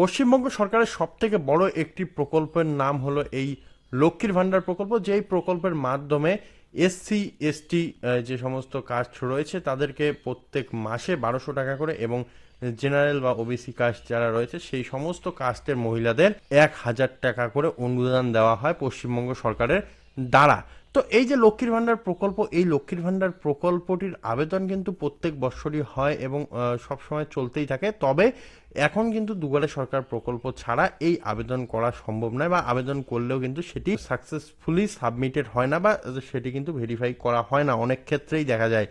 পশ্চিমবঙ্গ সরকারের সব থেকে বড় একটি প্রকল্পের নাম হলো এই লক্ষ্মীর ভাণ্ডার প্রকল্প। যেই প্রকল্পের মাধ্যমে এসসি এসটি যে সমস্ত কাস্ট রয়েছে, তাদেরকে প্রত্যেক মাসে বারোশো টাকা করে এবং জেনারেল বা ওবিসি কাস্ট যারা রয়েছে, সেই সমস্ত কাস্টের মহিলাদের এক হাজার টাকা করে অনুদান দেওয়া হয় পশ্চিমবঙ্গ সরকারের দ্বারা। তো এই যে লক্ষ্মীর ভাণ্ডার প্রকল্প, এই লক্ষ্মীর ভাণ্ডার প্রকল্পটির আবেদন কিন্তু প্রত্যেক বৎসরই হয় এবং সব সময় চলতেই থাকে। তবে এখন কিন্তু দুয়ারে সরকার প্রকল্প ছাড়া এই আবেদন করা সম্ভব নয় বা আবেদন করলেও কিন্তু সেটি সাকসেসফুলি সাবমিটেড হয় না বা সেটি কিন্তু ভেরিফাই করা হয় না। অনেক ক্ষেত্রেই দেখা যায়।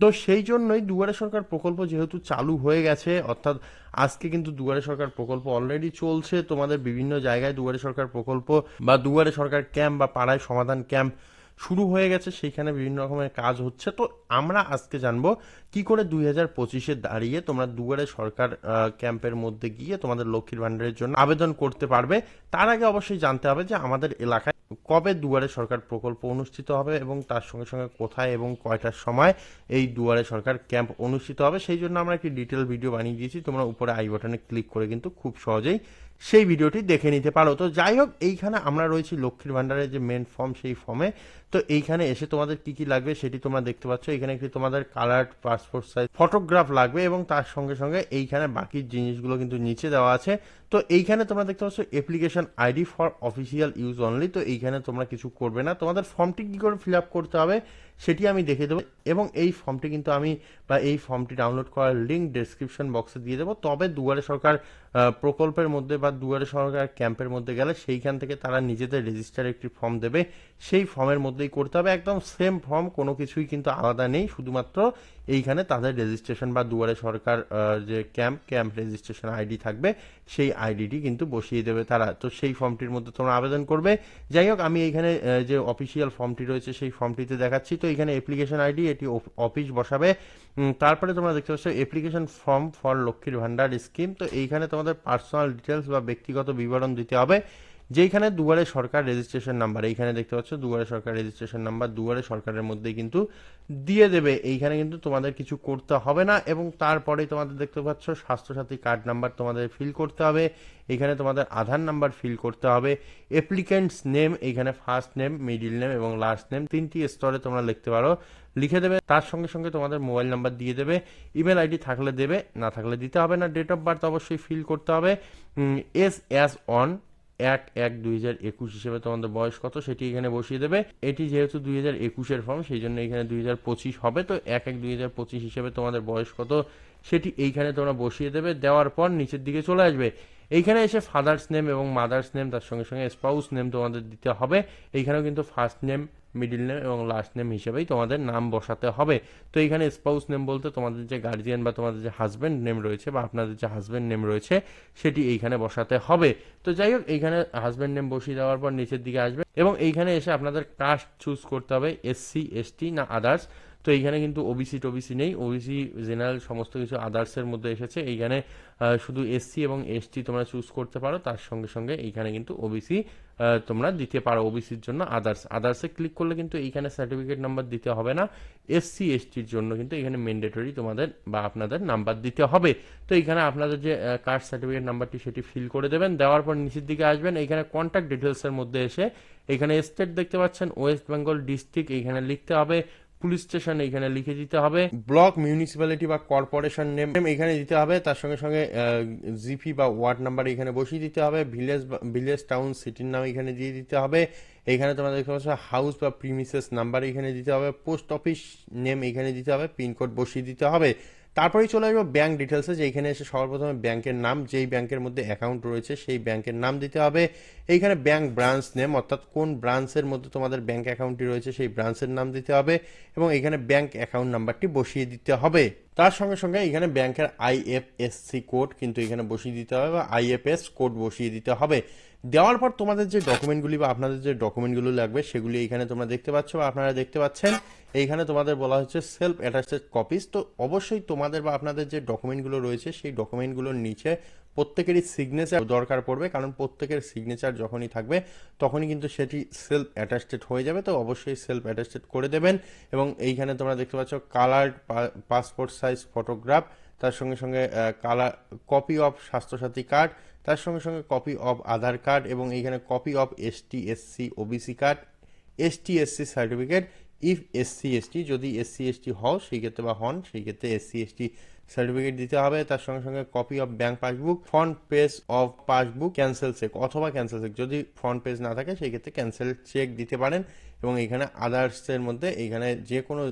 তো সেই জন্যই দুয়ারে সরকার প্রকল্প যেহেতু চালু হয়ে গেছে, অর্থাৎ আজকে কিন্তু দুয়ারে সরকার প্রকল্প অলরেডি চলছে। তোমাদের বিভিন্ন জায়গায় দুয়ারে সরকার প্রকল্প বা দুয়ারে সরকার ক্যাম্প বা পাড়ায় সমাধান ক্যাম্প শুরু হয়ে গেছে, সেইখানে বিভিন্ন রকমের কাজ হচ্ছে। তো আমরা আজকে জানব কি করে দুই হাজার পঁচিশে দাঁড়িয়ে তোমরা দুয়ারে সরকার ক্যাম্পের মধ্যে গিয়ে তোমাদের লক্ষ্মীর ভাণ্ডারের জন্য আবেদন করতে পারবে। তার আগে অবশ্যই জানতে হবে যে আমাদের এলাকায় কবে দুয়ারে সরকার প্রকল্প অনুষ্ঠিত হবে এবং তার সঙ্গে সঙ্গে কোথায় এবং কয়টার সময় এই দুয়ারে সরকার ক্যাম্প অনুষ্ঠিত হবে, সেই জন্য আমরা একটি ডিটেল ভিডিও বানিয়ে দিয়েছি। তোমরা উপরে আই বাটনে ক্লিক করে কিন্তু খুব সহজেই সেই ভিডিওটি দেখে নিতে পারো। তো যাই হোক, এইখানে আমরা রয়েছি লক্ষ্মীর ভাণ্ডারের যে মেন ফর্ম সেই ফর্মে তো এইখানে এসে তোমাদের কি কি লাগবে সেটি তোমরা দেখতে পাচ্ছ। এখানে একটি তোমাদের কালার পাসপোর্ট সাইজ ফটোগ্রাফ লাগবে এবং তার সঙ্গে সঙ্গে এইখানে বাকি জিনিসগুলো কিন্তু নিচে দেওয়া আছে। তো এইখানে তোমরা দেখতে পাচ্ছ application ID for official use only তো এইখানে তোমরা কিছু করবে না। তোমাদের ফর্মটি কি করে ফিল আপ করতে হবে? সেটি আমি দেখে দেবো এবং এই ফর্মটি কিন্তু আমি বা এই ফর্মটি ডাউনলোড করার লিঙ্ক ডেসক্রিপশন বক্সে দিয়ে দেবো। তবে দুয়ারে সরকার প্রকল্পের মধ্যে বা দুয়ারে সরকার ক্যাম্পের মধ্যে গেলে সেইখান থেকে তারা নিজেদের রেজিস্টার একটি ফর্ম দেবে। সেই ফর্মের মধ্যেই করতে হবে। একদম সেম ফর্ম কোনো কিছুই কিন্তু আলাদা নেই। শুধুমাত্র এইখানে তাদের রেজিস্ট্রেশন বা দুয়ারে সরকার যে ক্যাম্প ক্যাম্প রেজিস্ট্রেশন আইডি থাকবে, সেই আইডিটি কিন্তু বসিয়ে দেবে তারা। তো সেই ফর্মটির মধ্যে তোমরা আবেদন করবে। যাই হোক, আমি এইখানে যে অফিসিয়াল ফর্মটি রয়েছে, সেই ফর্মটিতে দেখাচ্ছি। তো এখানে অ্যাপ্লিকেশন আইডি এটি অফিস বসাবে। তারপরে তোমরা দেখতে পাচ্ছ অ্যাপ্লিকেশন ফর্ম ফর লক্ষ্মীর ভান্ডার স্কিম তো এইখানে তোমাদের পার্সোনাল ডিটেলস বা ব্যক্তিগত বিবরণ দিতে হবে। যেইখানে দুয়ারে সরকার রেজিস্ট্রেশন নাম্বার এইখানে দেখতে পাচ্ছ দুয়ারে সরকার রেজিস্ট্রেশন নাম্বার দুয়ারে সরকারের মধ্যে কিন্তু দিয়ে দেবে। এইখানে কিন্তু তোমাদের কিছু করতে হবে না এবং তারপরে তোমাদের দেখতে পাচ্ছ স্বাস্থ্যসাথী কার্ড নাম্বার তোমাদের ফিল করতে হবে। এখানে তোমাদের আধার নাম্বার ফিল করতে হবে। অ্যাপ্লিক্যান্টস নেম এইখানে ফার্স্ট নেম মিডিল নেম এবং লাস্ট নেম তিনটি স্তরে তোমরা লিখতে পারো। লিখে দেবে, তার সঙ্গে সঙ্গে তোমাদের মোবাইল নাম্বার দিয়ে দেবে। ইমেল আইডি থাকলে দেবে, না থাকলে দিতে হবে না। ডেট অফ বার্থ অবশ্যই ফিল করতে হবে। এস অ্যাস অন এক এক দুই হাজার একুশ হিসেবে তোমাদের বয়স কত সেটি এখানে বসিয়ে দেবে। এটি যেহেতু দুই হাজার একুশের ফর্ম সেই জন্য এখানে দুই হাজার পঁচিশ হবে। তো এক এক দুই হাজার পঁচিশ হিসেবে তোমাদের বয়স কত সেটি এইখানে তোমরা বসিয়ে দেবে। দেওয়ার পর নিচের দিকে চলে আসবে। এইখানে এসে ফাদার্স নেম এবং মাদার্স নেম তার সঙ্গে সঙ্গে স্পাউস নেম তোমাদের দিতে হবে। এইখানেও কিন্তু ফার্স্ট নেম মিডিল নেম এবং লাস্ট নেম হিসেবেই তোমাদের নাম বসাতে হবে। তো এইখানে স্পাউস নেম বলতে তোমাদের যে গার্জিয়ান বা তোমাদের যে হাজব্যান্ড নেম রয়েছে বা আপনাদের যে হাজব্যান্ড নেম রয়েছে, সেটি এইখানে বসাতে হবে। তো যাই হোক, এইখানে হাজব্যান্ড নেম বসিয়ে দেওয়ার পর নিচের দিকে আসবে এবং এইখানে এসে আপনাদের কাস্ট চুজ করতে হবে এসসি এসটি না আদার্স তো এইখানে কিন্তু ওবিসি টবিসি নেই। ওবিসি জেনারেল সমস্ত কিছু আদার্সের মধ্যে এসেছে। এইখানে শুধু এসসি এবং এসটি তোমরা চুজ করতে পারো। তার সঙ্গে সঙ্গে এইখানে কিন্তু ওবিসি তোমরা দিতে পারো ওবিসির জন্য আদার্স আদার্সে ক্লিক করলে কিন্তু এইখানে সার্টিফিকেট নাম্বার দিতে হবে না। এসসি এসটির জন্য কিন্তু এখানে ম্যান্ডেটরি তোমাদের বা আপনাদের নাম্বার দিতে হবে। তো এইখানে আপনাদের যে কাস্ট সার্টিফিকেট নাম্বারটি সেটি ফিল করে দেবেন। দেওয়ার পর নিচের দিকে আসবেন। এইখানে কন্ট্যাক্ট ডিটেলসের মধ্যে এসে এখানে স্টেট দেখতে পাচ্ছেন। ওয়েস্ট বেঙ্গল ডিস্ট্রিক্ট এইখানে লিখতে হবে। পুলিশ স্টেশন এখানে লিখে দিতে হবে। ব্লক মিউনিসিপ্যালিটি বা কর্পোরেশন নেম এখানে দিতে হবে। তার সঙ্গে সঙ্গে জিপি বা ওয়ার্ড নাম্বার এখানে বসিয়ে দিতে হবে। ভিলেজ ভিলেজ টাউন সিটির নাম এখানে দিয়ে দিতে হবে। এখানে তোমাদের দেখতে পাচ্ছ হাউস বা প্রিমিসেস নাম্বার এখানে দিতে হবে। পোস্ট অফিস নেম এখানে দিতে হবে। পিনকোড বসিয়ে দিতে হবে। তারপরেই চলে আসব ব্যাঙ্ক ডিটেলসে যে এখানে এসে সর্বপ্রথমে ব্যাংকের নাম, যেই ব্যাংকের মধ্যে অ্যাকাউন্ট রয়েছে, সেই ব্যাংকের নাম দিতে হবে। এইখানে ব্যাংক ব্রাঞ্চ নেম অর্থাৎ কোন ব্রাঞ্চের মধ্যে তোমাদের ব্যাংক অ্যাকাউন্টটি রয়েছে, সেই ব্রাঞ্চের নাম দিতে হবে এবং এখানে ব্যাংক অ্যাকাউন্ট নাম্বারটি বসিয়ে দিতে হবে। তার সঙ্গে সঙ্গে এখানে ব্যাংকের আইএফএসসি কোড কিন্তু এখানে বসিয়ে দিতে হবে বা আইএফএস কোড বসিয়ে দিতে হবে। দেওয়ার পর তোমাদের যে ডকুমেন্টগুলি বা আপনাদের যে ডকুমেন্টগুলো লাগবে সেগুলি এখানে তোমরা দেখতে পাচ্ছ বা আপনারা দেখতে পাচ্ছেন। এইখানে তোমাদের বলা হচ্ছে সেলফ অ্যাটাস্টেড কপিস তো অবশ্যই তোমাদের বা আপনাদের যে ডকুমেন্টগুলো রয়েছে সেই ডকুমেন্টগুলোর নিচে প্রত্যেকেরই সিগনেচার দরকার পড়বে, কারণ প্রত্যেকের সিগনেচার যখনই থাকবে, তখনই কিন্তু সেটি সেলফ অ্যাটাস্টেড হয়ে যাবে। তো অবশ্যই সেলফ অ্যাটাস্টেড করে দেবেন। এবং এইখানে তোমরা দেখতে পাচ্ছ কালার পাসপোর্ট সাইজ ফটোগ্রাফ তার সঙ্গে সঙ্গে colour copy of Swasthya Sathi card তার সঙ্গে সঙ্গে কপি অফ আধার কার্ড এবং এইখানে copy of ST SC OBC card ST SC certificate if SC ST যদি এসসি এসটি হও, সেই ক্ষেত্রে বা হন, সেই ক্ষেত্রে এসসি এসটি সার্টিফিকেট দিতে হবে, তার সঙ্গে সঙ্গে copy of bank passbook front page of passbook cancel cheque অথবা ক্যান্সেল চেক যদি ফ্রন্ট পেজ না থাকে, সেই ক্ষেত্রে ক্যান্সেল চেক দিতে পারেন। এবং এখানে আদার্সের মধ্যে এখানে যে কোনো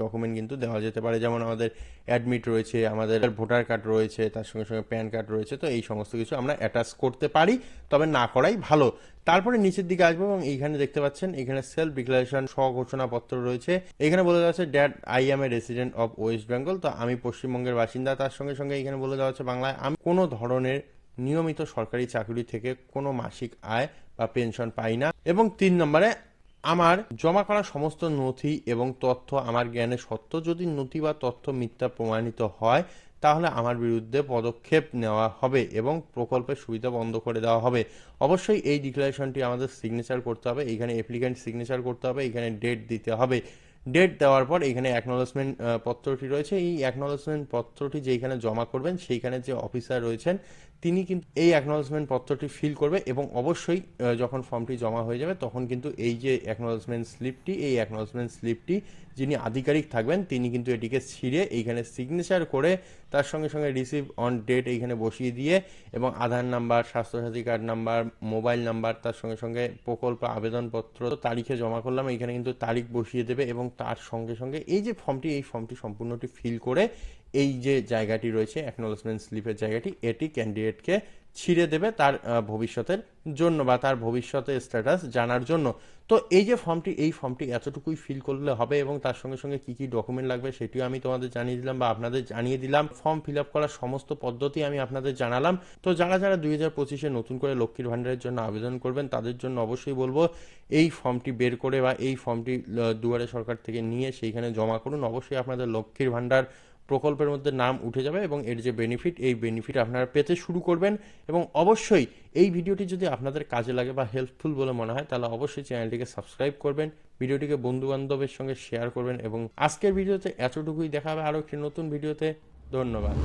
ডকুমেন্ট কিন্তু দেওয়া যেতে পারে। যেমন আমাদের অ্যাডমিট রয়েছে, আমাদের ভোটার কার্ড রয়েছে, তার সঙ্গে সঙ্গে প্যান কার্ড রয়েছে। তো এই সমস্ত কিছু আমরা অ্যাটাচ করতে পারি, তবে না করাই ভালো। তারপরে নিচের দিকে আসব এবং এইখানে দেখতে পাচ্ছেন, এখানে সেলফ ডিক্লারেশন স্বঘোষণাপত্র রয়েছে। এখানে বলে দেওয়া আছে that I am a resident of West Bengal তো আমি পশ্চিমবঙ্গের বাসিন্দা, তার সঙ্গে সঙ্গে এখানে বলে দেওয়া হচ্ছে বাংলায়, আমি কোনো ধরনের নিয়মিত সরকারি চাকরি থেকে কোনো মাসিক আয় বা পেনশন পাই না। এবং তিন নম্বরে আমার জমা করা সমস্ত নথি এবং তথ্য আমার জ্ঞানে সত্য। যদি নথি বা তথ্য মিথ্যা প্রমাণিত হয়, তাহলে আমার বিরুদ্ধে পদক্ষেপ নেওয়া হবে এবং প্রকল্পের সুবিধা বন্ধ করে দেওয়া হবে। অবশ্যই এই ডিক্লারেশনটি আমাদের সিগনেচার করতে হবে। এখানে অ্যাপ্লিকেন্ট সিগনেচার করতে হবে। এখানে ডেট দিতে হবে। ডেট দেওয়ার পর এখানে অ্যাকনোলেজমেন্ট পত্রটি রয়েছে। এই অ্যাকনোলেজমেন্ট পত্রটি যেখানে জমা করবেন, সেইখানে যে অফিসার রয়েছেন, তিনি কিন্তু এই অ্যাকনোলেজমেন্ট পত্রটি ফিল করবে এবং অবশ্যই যখন ফর্মটি জমা হয়ে যাবে, তখন কিন্তু এই যে অ্যাকনোলেজমেন্ট স্লিপটি এই অ্যাকনোলেজমেন্ট স্লিপটি যিনি আধিকারিক থাকবেন, তিনি কিন্তু এটিকে ছিঁড়ে এইখানে সিগনেচার করে তার সঙ্গে সঙ্গে রিসিভ অন ডেট এইখানে বসিয়ে দিয়ে এবং Aadhaar number Swasthya Sathi card number mobile number, তার সঙ্গে সঙ্গে প্রকল্প আবেদনপত্র, তারিখে জমা করলাম, এইখানে কিন্তু তারিখ বসিয়ে দেবে এবং তার সঙ্গে সঙ্গে এই যে ফর্মটি এই ফর্মটি সম্পূর্ণটি ফিল করে এই যে জায়গাটি রয়েছে অ্যাকনোলেজমেন্ট স্লিপের জায়গাটি, এটি ক্যান্ডিডেটকে ছিঁড়ে দেবে তার ভবিষ্যতের জন্য বা তার ভবিষ্যতের স্ট্যাটাস জানার জন্য। তো এই যে ফর্মটি এই ফর্মটি এতটুকুই ফিল করলে হবে এবং তার সঙ্গে সঙ্গে কি কি ডকুমেন্ট লাগবে সেটিও আমি তোমাদের জানিয়ে দিলাম বা আপনাদের জানিয়ে দিলাম। ফর্ম ফিল আপ করার সমস্ত পদ্ধতি আমি আপনাদের জানালাম। তো যারা যারা দুই হাজার পঁচিশে নতুন করে লক্ষ্মীর ভাণ্ডারের জন্য আবেদন করবেন, তাদের জন্য অবশ্যই বলব, এই ফর্মটি বের করে বা এই ফর্মটি দুয়ারে সরকার থেকে নিয়ে সেইখানে জমা করুন। অবশ্যই আপনাদের লক্ষ্মীর ভাণ্ডার প্রকল্পের মধ্যে নাম উঠে যাবে এবং এর যে বেনিফিট এই বেনিফিট আপনারা পেতে শুরু করবেন এবং অবশ্যই এই ভিডিওটি যদি আপনাদের কাজে লাগে বা হেল্পফুল বলে মনে হয়, তাহলে অবশ্যই চ্যানেলটিকে সাবস্ক্রাইব করবেন, ভিডিওটিকে বন্ধুবান্ধবের সঙ্গে শেয়ার করবেন এবং আজকের ভিডিওতে এতটুকুই। দেখা হবে আরও একটি নতুন ভিডিওতে। ধন্যবাদ।